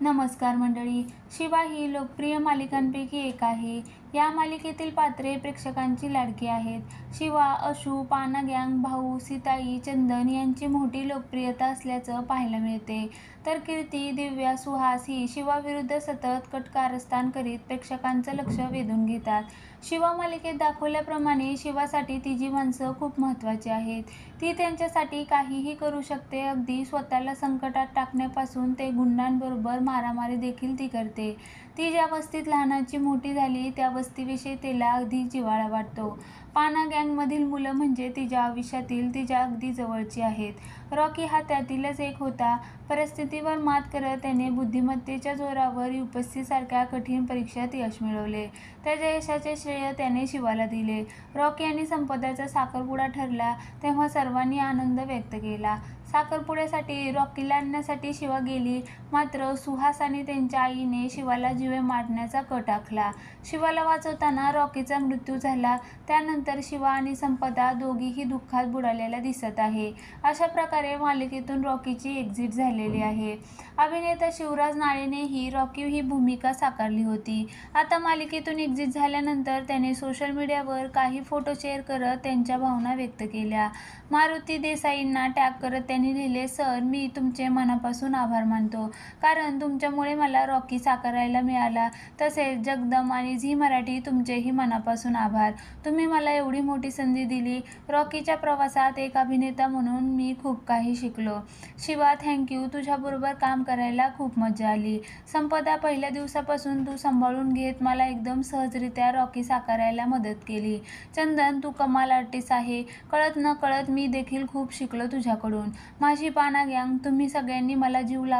नमस्कार मंडळी शिवा ही लोकप्रिय मालिकांपैकी एक आहे. या मालिकेतील पात्रे प्रेक्षकांची लाडकी आहेत. शिवा अशू पाना गँग भाऊ सीताई चंदन यांची मोठी लोकप्रियता असल्याचं पाहायला मिळते. तर कीर्ती दिव्या सुहास ही शिवाविरुद्ध सतत कट कारस्थान करीत प्रेक्षकांचं लक्ष वेधून घेतात. शिवा मालिकेत दाखवल्याप्रमाणे शिवासाठी तिची माणसं खूप महत्त्वाची आहेत. ती त्यांच्यासाठी काहीही करू शकते अगदी स्वतःला संकटात टाकण्यापासून ते गुंडांबरोबर मारामारी देखील ती करते. ती ज्या वस्तीत लहानाची मोठी झाली त्या वस्तीविषयी तिला अगदी जिवाळा वाटतो. पाना गँगमधील मुलं म्हणजे तिच्या आयुष्यातील तिच्या अगदी जवळची आहेत. रॉकी हा त्यातीलच एक होता. परिस्थितीवर मात करत त्याने बुद्धिमत्तेच्या जोरावर युपस्सीसारख्या कठीण परीक्षेत यश मिळवले. त्याच्या यशाचे श्रेय त्याने शिवाला दिले. रॉकी आणि संपदाचा साखरपुडा ठरला तेव्हा सर्वांनी आनंद व्यक्त केला. साखरपुड्यासाठी रॉकीला आणण्यासाठी शिवा गेली मात्र सुहास आणि त्यांच्या आईने शिवाला जीवे मारण्याचा कट आखला. शिवाला वाचवताना रॉकीचा मृत्यू झाला. त्यानंतर शिवा आणि संपदा दोघीही दुःखात बुडालेल्या दिसत आहे. अशा प्रकारे मालिकेतून रॉकीची एक्झिट झालेली आहे. अभिनेता शिवराज नाळेनेही रॉकी ही भूमिका साकारली होती. आता मालिकेतून एक्झिट झाल्यानंतर त्याने सोशल मीडियावर काही फोटो शेअर करत त्यांच्या भावना व्यक्त केल्या. मारुती देसाईंना टॅग करत त्यांनी लिहिले सर मी तुमचे मनापासून आभार मानतो. कारण तुमच्यामुळे मला रॉकी साकारायला मिळाला. तसेच जगदम आणि झी मराठी तुमचेही मनापासून आभार. तुम्ही मला एवढी मोठी संधी दिली. रॉकीच्या प्रवासात एक अभिनेता म्हणून मी खूप काही शिकलो. शिवा थँक्यू तुझ्याबरोबर काम करायला खूप मजा आली. संपदा पहिल्या दिवसापासून तू सांभाळून घेत मला एकदम सहजरित्या रॉकी साकारायला मदत केली. चंदन तू कमाल आर्टिस्ट आहे. कळत न कळत मी देखील खूप शिकलो तुझ्याकडून. माझी पाना गँग तुम्ही सगळ्यांनी मला जीव लाव